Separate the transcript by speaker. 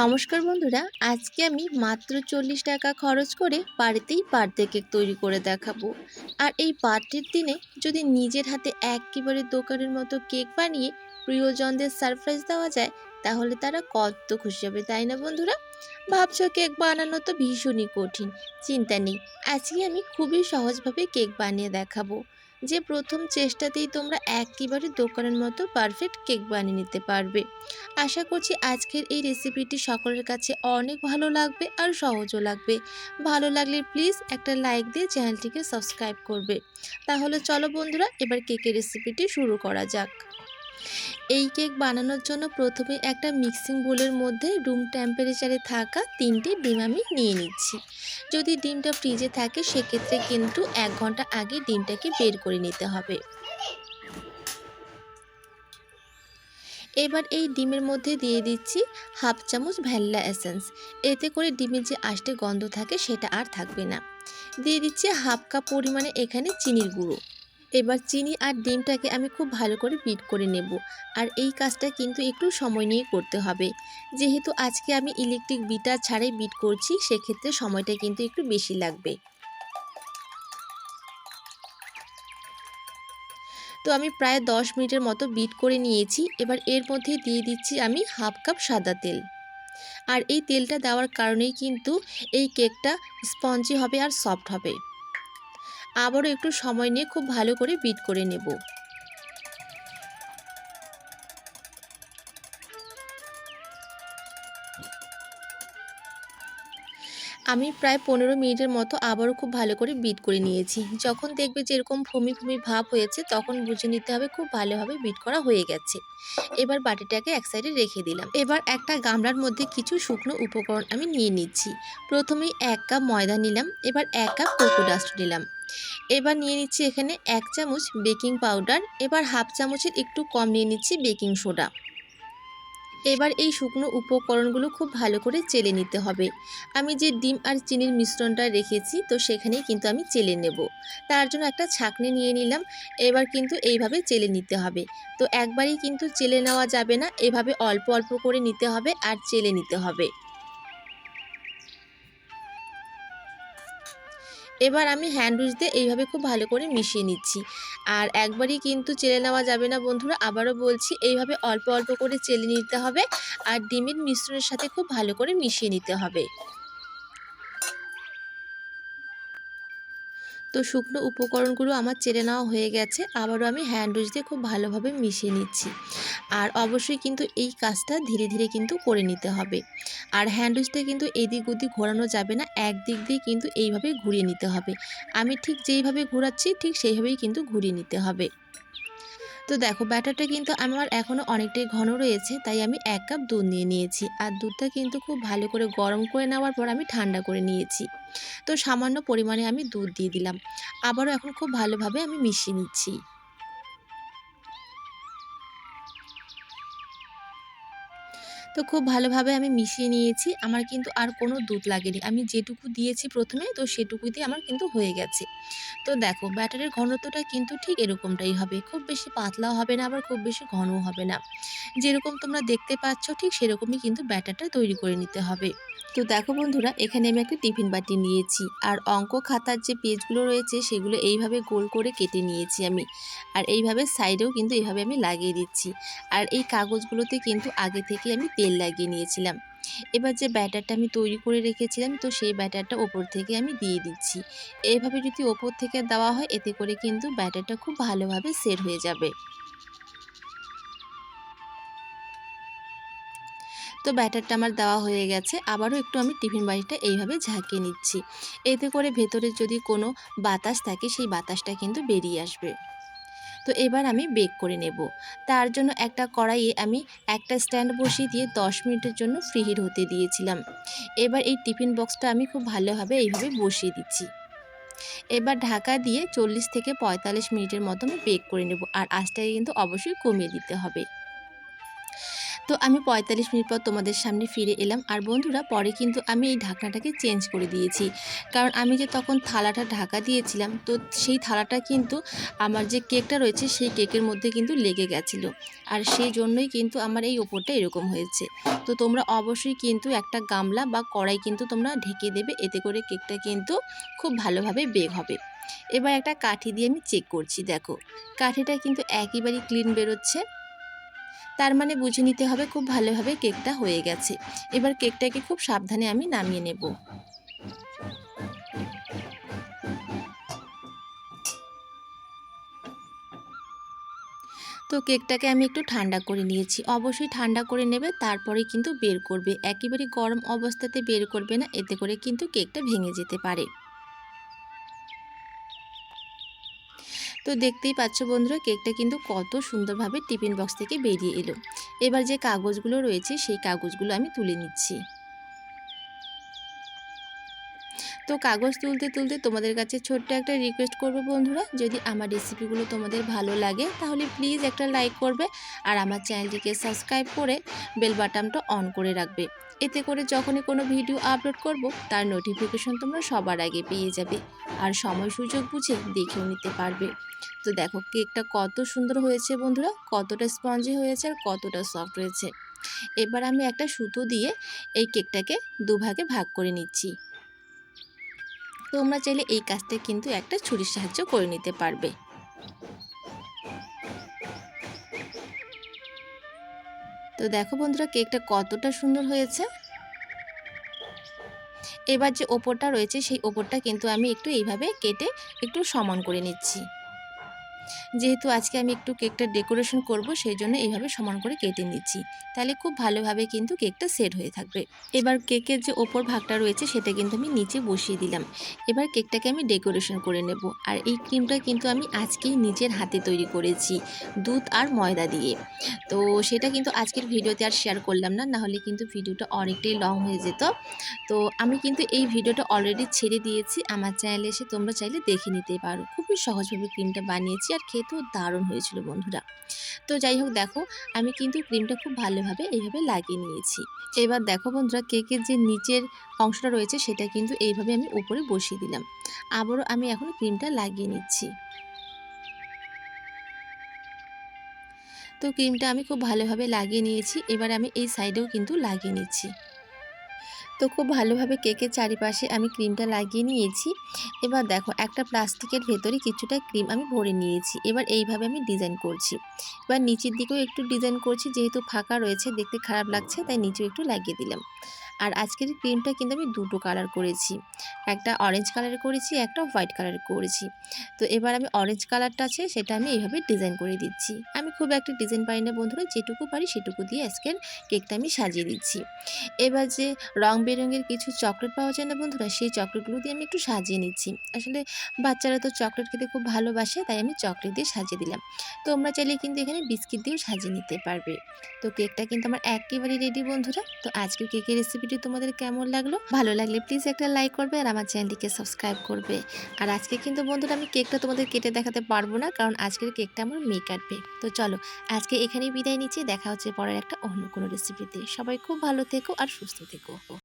Speaker 1: নমস্কার বন্ধুরা, আজকে আমি মাত্র চল্লিশ টাকা খরচ করে বাড়িতেই বার্থডে কেক তৈরি করে দেখাবো। আর এই বার্থডের দিনে যদি নিজের হাতে একেবারে দোকানের মতো কেক বানিয়ে প্রিয়জনদের সারপ্রাইজ দেওয়া যায়, তাহলে তারা কত খুশি হবে, তাই না বন্ধুরা? ভাবছ কেক বানানো তো ভীষণই কঠিন, চিন্তা নেই। আজকে আমি খুবই সহজভাবে কেক বানিয়ে দেখাবো। যে প্রথম চেষ্টাতেই তোমরা একেবারে দোকানের মতো পারফেক্ট কেক বানিয়ে নিতে পারবে। আশা করছি আজকের এই রেসিপিটি সকলের কাছে অনেক ভালো লাগবে আর সহজও লাগবে। ভালো লাগলে প্লিজ একটা লাইক দিয়ে চ্যানেলটিকে সাবস্ক্রাইব করবে। তাহলে চলো বন্ধুরা, এবার কেকের রেসিপিটি শুরু করা যাক। এই কেক বানানোর জন্য প্রথমে একটা মিক্সিং বোলের মধ্যে রুম টেম্পারেচারে থাকা তিনটে ডিম আমি নিয়ে নিচ্ছি। যদি ডিমটা ফ্রিজে থাকে, সেক্ষেত্রে কিন্তু এক ঘণ্টা আগে ডিমটাকে বের করে নিতে হবে। এবার এই ডিমের মধ্যে দিয়ে দিচ্ছি হাফ চামচ ভ্যানিলা এসেন্স। এতে করে ডিমের যে আষ্টে গন্ধ থাকে, সেটা আর থাকবে না। দিয়ে দিচ্ছি হাফ কাপ পরিমাণে এখানে চিনির গুঁড়ো। এবার চিনি আর ডিমটাকে আমি খুব ভালো করে বিট করে নেব। আর এই কাজটা কিন্তু একটু সময় নিয়ে করতে হবে। যেহেতু আজকে আমি ইলেকট্রিক বিটার ছাড়াই বিট করছি, সেক্ষেত্রে সময়টা কিন্তু একটু বেশি লাগবে। তো আমি প্রায় দশ মিনিটের মতো বিট করে নিয়েছি। এবার এর মধ্যে দিয়ে দিচ্ছি আমি হাফ কাপ সাদা তেল। আর এই তেলটা দেওয়ার কারণেই কিন্তু এই কেকটা স্পঞ্জি হবে আর সফট হবে। আবারও একটু সময় নিয়ে খুব ভালো করে বিট করে নেব। আমি প্রায় পনেরো মিনিটের মতো আবারও খুব ভালো করে বিট করে নিয়েছি। যখন দেখবে যেরকম ভূমি ভূমি ভাব হয়েছে, তখন বুঝে নিতে হবে খুব ভালোভাবে বিট করা হয়ে গেছে। এবার বাটিটাকে এক সাইডে রেখে দিলাম। এবার একটা গামলার মধ্যে কিছু শুকনো উপকরণ আমি নিয়ে নিচ্ছি। প্রথমেই এক কাপ ময়দা নিলাম, এবার এক কাপ কোকো ডাস্ট নিলাম। এবার নিয়ে নিচ্ছি এখানে এক চামচ বেকিং পাউডার। এবার হাফ চামচের একটু কম নিয়ে নিচ্ছি বেকিং সোডা। এবার এই শুকনো উপকরণগুলো খুব ভালো করে চেলে নিতে হবে। আমি যে ডিম আর চিনির মিশ্রণটা রেখেছি, তো সেখানেই কিন্তু আমি চেলে নেব। তার জন্য একটা ছাকনি নিয়ে নিলাম। এবার কিন্তু এইভাবে চেলে নিতে হবে। তো একবারই কিন্তু চেলে নেওয়া যাবে না। এভাবে অল্প অল্প করে নিতে হবে আর চেলে নিতে হবে। এবার আমি হ্যান্ড উইচ দিয়ে এইভাবে খুব ভালো করে মিশিয়ে নিচ্ছি। আর একবারই কিন্তু চেলে নেওয়া যাবে না বন্ধুরা, আবারও বলছি এইভাবে অল্প অল্প করে চেলে নিতে হবে। আর ডিমের মিশ্রণের সাথে খুব ভালো করে মিশিয়ে নিতে হবে। তো শুকনো উপকরণগুলো আমার চেড়ে নেওয়া হয়ে গেছে, আবারও আমি হ্যান্ড দিয়ে খুব ভালোভাবে মিশিয়ে নিচ্ছি। আর অবশ্যই কিন্তু এই কাজটা ধীরে ধীরে কিন্তু করে নিতে হবে। আর হ্যান্ড উইচটা কিন্তু এদিক ওদিক ঘোরানো যাবে না, একদিক দিয়ে কিন্তু এইভাবে ঘুরিয়ে নিতে হবে। আমি ঠিক যেইভাবে ঘোরাচ্ছি, ঠিক সেইভাবেই কিন্তু ঘুরিয়ে নিতে হবে। তো দেখো, ব্যাটারটা কিন্তু আমার এখনও অনেকটাই ঘন রয়েছে, তাই আমি এক কাপ দুধ নিয়ে নিয়েছি। আর দুধটা কিন্তু খুব ভালো করে গরম করে নেওয়ার পর আমি ঠান্ডা করে নিয়েছি। তো সামান্য পরিমাণে আমি দুধ দিয়ে দিলাম। আবারও এখন খুব ভালোভাবে আমি মিশিয়ে নিচ্ছি। তো খুব ভালোভাবে আমি মিশিয়ে নিয়েছি। আমার কিন্তু আর কোনো দুধ লাগেনি। আমি যেটুকু দিয়েছি প্রথমে, তো সেটুকুতে আমার কিন্তু হয়ে গেছে। তো দেখো, ব্যাটারের ঘনত্বটা কিন্তু ঠিক এরকমটাই হবে। খুব বেশি পাতলাও হবে না, আবার খুব বেশি ঘনও হবে না। যেরকম তোমরা দেখতে পাচ্ছ, ঠিক সেরকমই কিন্তু ব্যাটারটা তৈরি করে নিতে হবে। তো দেখো বন্ধুরা, এখানে আমি একটা টিফিন বাটি নিয়েছি। আর অঙ্ক খাতার যে পেজগুলো রয়েছে, সেগুলো এইভাবে গোল করে কেটে নিয়েছি আমি। আর এইভাবে সাইডেও কিন্তু এইভাবে আমি লাগিয়ে দিচ্ছি। আর এই কাগজগুলোতে কিন্তু আগে থেকে আমি তেল লাগিয়ে নিয়েছিলাম। এবার যে ব্যাটারটা আমি তৈরি করে রেখেছিলাম, তো সেই ব্যাটারটা ওপর থেকে আমি দিয়ে দিচ্ছি। এইভাবে যদি ওপর থেকে দেওয়া হয়, এতে করে কিন্তু ব্যাটারটা খুব ভালোভাবে সেট হয়ে যাবে। তো ব্যাটারটা আমার দেওয়া হয়ে গেছে। আবারও একটু আমি টিফিন বাড়িটা এইভাবে ঝাঁকিয়ে নিচ্ছি। এতে করে ভেতরে যদি কোনো বাতাস থাকে, সেই বাতাসটা কিন্তু বেরিয়ে আসবে। তো এবার আমি বেক করে নেব। তার জন্য একটা কড়াইয়ে আমি একটা স্ট্যান্ড বসিয়ে দিয়ে 10 মিনিটের জন্য ফ্রি হিট হতে দিয়েছিলাম। এবার এই টিফিন বক্সটা আমি খুব ভালোভাবে এইভাবে বসিয়ে দিচ্ছি। এবার ঢাকা দিয়ে চল্লিশ থেকে পঁয়তাল্লিশ মিনিটের মতো আমি বেক করে নেব। আর আঁচটাকে কিন্তু অবশ্যই কমিয়ে দিতে হবে। তো আমি পঁয়তাল্লিশ মিনিট পর তোমাদের সামনে ফিরে এলাম। আর বন্ধুরা, পরে কিন্তু আমি এই ঢাকনাটাকে চেঞ্জ করে দিয়েছি। কারণ আমি যে তখন থালাটা ঢাকা দিয়েছিলাম, তো সেই থালাটা কিন্তু আমার যে কেকটা রয়েছে, সেই কেকের মধ্যে কিন্তু লেগে গেছিল। আর সেই জন্যই কিন্তু আমার এই ওপরটা এরকম হয়েছে। তো তোমরা অবশ্যই কিন্তু একটা গামলা বা কড়াই কিন্তু তোমরা ঢেকে দেবে, এতে করে কেকটা কিন্তু খুব ভালোভাবে বেক হবে। এবার একটা কাঠি দিয়ে আমি চেক করছি, দেখো। কাঠিটা কিন্তু একেবারেই ক্লিন বেরোচ্ছে। তার মানে বুঝে নিতে হবে খুব ভালোভাবে কেকটা হয়ে গেছে। এবার কেকটাকে খুব সাবধানে আমি নামিয়ে নেব। তো কেকটাকে আমি একটু ঠান্ডা করে নিয়েছি। অবশ্যই ঠান্ডা করে নেবে, তারপরে কিন্তু বের করবে। একেবারে গরম অবস্থাতে বের করবে না, এতে করে কিন্তু কেকটা ভেঙে যেতে পারে। তো দেখতেই পাচ্ছ বন্ধুরা, কেকটা কিন্তু কত সুন্দরভাবে টিফিন বক্স থেকে বেরিয়ে এলো। এবার যে কাগজগুলো রয়েছে, সেই কাগজগুলো আমি তুলে নিচ্ছি। তো কাগজ তুলতে তুলতে তোমাদের কাছে ছোট্ট একটা রিকোয়েস্ট করব বন্ধুরা, যদি আমার রেসিপিগুলো তোমাদের ভালো লাগে, তাহলে প্লিজ একটা লাইক করবে আর আমার চ্যানেলটিকে সাবস্ক্রাইব করে বেল বাটনটা অন করে রাখবে। এতে করে যখনই কোনো ভিডিও আপলোড করব, তার নোটিফিকেশন তোমরা সবার আগে পেয়ে যাবে আর সময় সুযোগ বুঝে দেখেও নিতে পারবে। তো দেখো কেকটা কত সুন্দর হয়েছে বন্ধুরা, কতটা স্পঞ্জি হয়েছে আর কতটা সফট হয়েছে। এবার আমি একটা সুতো দিয়ে এই কেকটাকে দুভাগে ভাগ করে নিচ্ছি। তোমরা চাইলে এই কাজটা কিন্তু একটা ছুরির সাহায্য করে নিতে পারবে। তো দেখো বন্ধুরা কেকটা কতটা সুন্দর হয়েছে। এবার যে ওপরটা রয়েছে সেই ওপরটা কিন্তু আমি একটু এইভাবে কেটে একটু সমান করে নিচ্ছি। যেহেতু আজকে আমি একটু কেকটা ডেকোরেশন করব, সেই জন্য এইভাবে সমান করে কেটে নিচ্ছি। তাহলে খুব ভালোভাবে কিন্তু কেকটা সেট হয়ে থাকবে। এবার কেকের যে ওপর ভাগটা রয়েছে, সেটা কিন্তু আমি নিচে বসিয়ে দিলাম। এবার কেকটাকে আমি ডেকোরেশন করে নেব। আর এই ক্রিমটা কিন্তু আমি আজকেই নিজের হাতে তৈরি করেছি, দুধ আর ময়দা দিয়ে। তো সেটা কিন্তু আজকের ভিডিওতে আর শেয়ার করলাম না, নাহলে কিন্তু ভিডিওটা অনেকটাই লং হয়ে যেত। তো আমি কিন্তু এই ভিডিওটা অলরেডি ছেড়ে দিয়েছি। আমার চ্যানেলে এসে তোমরা চাইলে দেখে নিতে পারো। খুবই সহজভাবে ক্রিমটা বানিয়েছি আর খেতেও দারুণ হয়েছিল বন্ধুরা। তো যাই হোক দেখো, আমি কিন্তু ক্রিমটা খুব ভালোভাবে এইভাবে লাগিয়ে নিয়েছি। এবার দেখো বন্ধুরা কেকের যে নিচের অংশটা রয়েছে সেটা কিন্তু এইভাবে আমি উপরে বসিয়ে দিলাম। আবারও আমি এখন ক্রিমটা লাগিয়ে নিচ্ছি। তো ক্রিমটা আমি খুব ভালোভাবে লাগিয়ে নিয়েছি। এবার আমি এই সাইডেও কিন্তু লাগিয়ে নিচ্ছি। তো খুব ভালোভাবে কেকের চারিপাশে আমি ক্রিমটা লাগিয়ে নিয়েছি। এবার দেখো, একটা প্লাস্টিকের ভেতরে কিছুটা ক্রিম আমি ভরে নিয়েছি। এবার এইভাবে আমি ডিজাইন করছি। এবার নিচের দিকেও একটু ডিজাইন করছি, যেহেতু ফাঁকা রয়েছে, দেখতে খারাপ লাগছে, তাই নিচেও একটু লাগিয়ে দিলাম। আর আজকের ক্রিমটা কিন্তু আমি দুটো কালার করেছি। একটা অরেঞ্জ কালার করেছি, একটা হোয়াইট কালার করেছি। তো এবার আমি অরেঞ্জ কালারটা আছে, সেটা আমি এইভাবে ডিজাইন করে দিচ্ছি। আমি খুব একটা ডিজাইন পারি না বন্ধুরা, যেটুকু পারি সেটুকু দিয়ে আজকের কেকটা আমি সাজিয়ে দিচ্ছি। এবার যে রং বেরঙের কিছু চকলেট পাওয়া যায় না বন্ধুরা, সেই চকলেটগুলো দিয়ে আমি একটু সাজিয়ে নিচ্ছি। আসলে বাচ্চারা তো চকলেট খেতে খুব ভালোবাসে, তাই আমি চকলেট দিয়ে সাজিয়ে দিলাম। তোমরা চাইলে কিন্তু এখানে বিস্কিট দিয়েও সাজিয়ে নিতে পারবে। তো কেকটা কিন্তু আমার একেবারে রেডি বন্ধুরা। তো আজকের কেকের রেসিপিটি তোমাদের কেমন লাগল? ভালো লাগলে প্লিজ একটা লাইক করবে আর আমার চ্যানেলটিকে সাবস্ক্রাইব করবে। আর আজকে কিন্তু বন্ধুরা আমি কেকটা তোমাদের কেটে দেখাতে পারব না কারণ আজকের কেকটা আমার মেয়ে কাটবে। তো চলো, আজকে এখানেই বিদায় নিচ্ছি। দেখা হচ্ছে পরের একটা অন্য কোনো রেসিপিতে সবাই খুব ভালো থেকো আর সুস্থ থেকো।